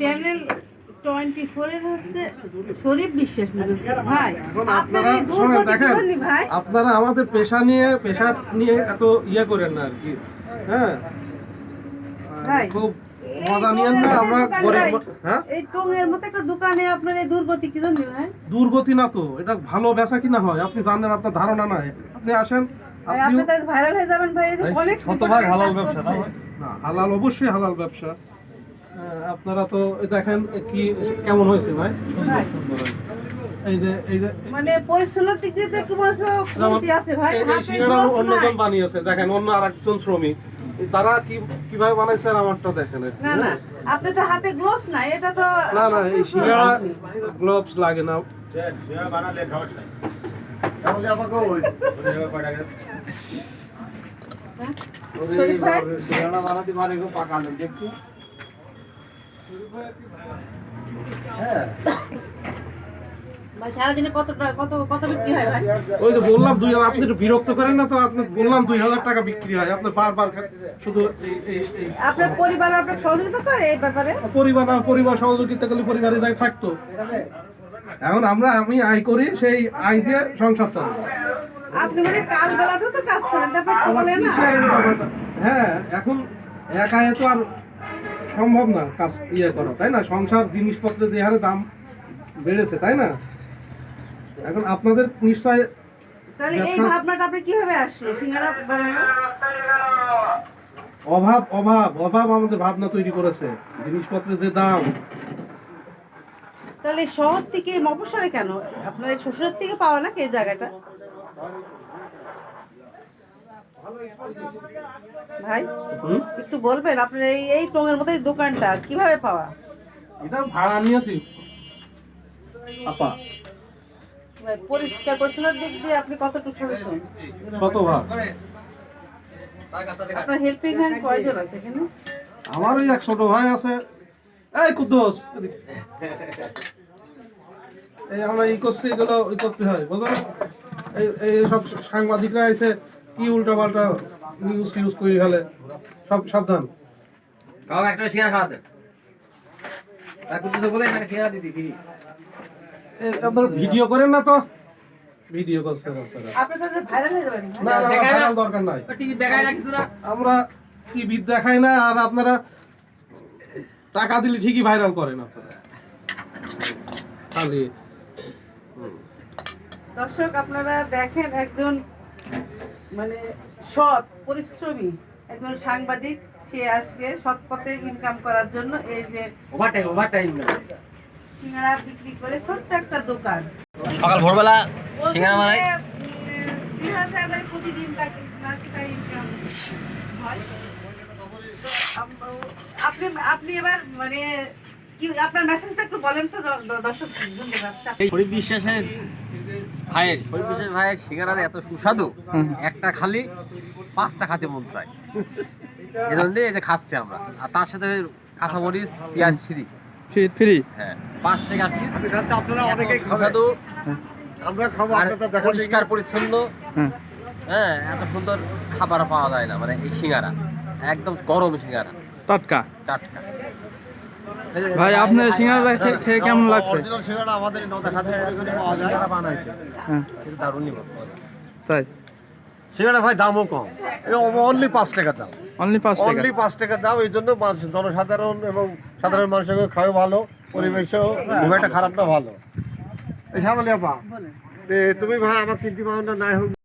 Channel twenty ফোরের হচ্ছে শরীফ বিশ্বাস ভাই আপনারা ভাই? আপনারা আমাদের পেশা নিয়ে পেশা নিয়ে এত ইয়ে করেন না আর কি। হ্যাঁ? খুব হ্যাঁ? এই টঙের মতো একটা দোকানে আপনার এই দুর্গতি কি জানলি ভাই? দুর্গতি না তো এটা ভালো বেচা কিনা হয় আপনি জানেন আপনার ধারণা নাই। আপনি আসেন আপনি ভাইরাল হয়ে যাবেন ভাই অনেক হালাল ব্যবসা না হালাল অবশ্যই হালাল ব্যবসা। আপনারা তো দেখেন কি কেমন হয়েছে ভাই? ভাই, এই যে এই যে মানে পরিচ্ছন্নতার দিক দিয়ে একটু কমতি আছে ভাই এই- এই হাতে অন্যজন বানিয়েছে দেখেন অন্য আরেকজন শ্রমিক। তারা কি কীভাবে বানাইছে আমারটা দেখেন না না আপনি তো হাতে গ্লোভস নাই এটা তো না না এই সিঙ্গারা গ্লোভস লাগে না। শরীফ ভাই? টাকা কত কত বিক্রি হয়। ওই যে বললাম দুই আপনি একটু বিরক্ত করেন না তো আপনি বললাম দুই হাজার টাকা বিক্রি হয়। আপনি বারবার শুধু এই- এই এই আপনার পরিবার আপনার সহযোগিতা করে এই ব্যাপারে? পরিবার না পরিবার সহযোগিতা করলে পরিবারে যাই থাকতো। এখন আমরা আমি আয় করি সেই আয় দিয়ে সংসার চালাই। আপনি মানে কাজ বেলাতেও তো কাজ করেন তারপর চলে না? হ্যাঁ এখন একা তো আর সম্ভব না কাজ ইয়ে করা তাই না? সংসার জিনিসপত্রের যে হারে দাম বেড়েছে তাই না? এখন আপনাদের নিশ্চয় তাহলে এই ভাবনাটা আপনি কীভাবে আসলো? সিঙ্গারা বানানো? অভাব অভাব অভাব আমাদের ভাবনা তৈরি করেছে জিনিসপত্রের যে দাম। তাহলে শহর থেকে মফস্বলে কেন? আপনার শ্বশুরের থেকে পাওয়া না কে জায়গাটা? ভাই একটু বলবেন আপনার এই এই টঙের এই দোকানটা কীভাবে পাওয়া? এটা ভাড়া নিয়েছি। আপা। পরিষ্কার পরিচ্ছন্নতার দিক দিয়ে আপনি কতটুকু শতভাগ। আপনার হেল্পিং হ্যান্ড কয়জন আছে এখানে? আমার ওই এক ছোট ভাই আছে। এই কুদ্দোস। এই আমরা ই করছি এগুলো ই করতে হয় বুঝলো এই এই সব সাংবাদিকরা এসে কি উল্টা পাল্টা নিউজ ফিউজ করি ফেলে? সব সাবধান। কাউকে একটা খাওয়াতে আপনারা ভিডিও করেন না তো? ভিডিও করছেন আপনারা। আপনি তো ভাইরাল হয়ে যাবেন না না? ভাইরাল দরকার নাই। আমরা টিভি দেখাই না আর আপনারা টাকা দিলে ঠিকই ভাইরাল করেন আপনারা। খালি। দর্শক আপনারা দেখেন একজন মানে সৎ পরিশ্রমী একজন সাংবাদিক সে আজকে সৎ পথে ইনকাম করার জন্য এই যে টাইম সিঙ্গারা বিক্রি করে ছোট্ট একটা দোকান। সকাল ভোরবেলা সিঙ্গারা বানাই করে প্রতিদিন আপনি আপনি এবার মানে আপনার মেসেজটা একটু বলেন তো দ- দ- দর্শক হরি বিশ্বাসের ভাইয়ের হরি বিশ্বাস ভাইয়ের সিঙ্গারা এত সুস্বাদু একটা খালি পাঁচটা খাতে মন চায়। এই জন্য এই যে খাচ্ছি আমরা। আর তার সাথে কাঁচামরিচ পেঁয়াজ ফ্রি। Fit free. হ্যাঁ পাঁচ টাকা পিস আপনারা অনেকেই সুস্বাদু। আমরা খাব আপনারা পরিষ্কার পরিচ্ছন্ন। হ্যাঁ হ্যাঁ এত সুন্দর খাবার পাওয়া যায় না মানে এই সিঙ্গারা। একদম গরম সিঙ্গারা। টাটকা। টাটকা। ভাই আপনার সিঙ্গারা খেয়ে কেমন লাগছে? সিঙ্গারা আমাদের বানাইছে। হ্যাঁ। দারুণই তাই? সিঙ্গারা ভাই দামও কম। অনলি পাঁচ টাকা দাম। অনলি পাঁচ টাকা? অনলি পাঁচ টাকা দাম এই জন্য মানুষ জনসাধারণ এবং সাধারণ মানুষের খাওয়া ভালো পরিবেশও খুব একটা খারাপ না ভালো। এই তুমি ভাই আমার চিন্তা ভাবনা নাই হোক।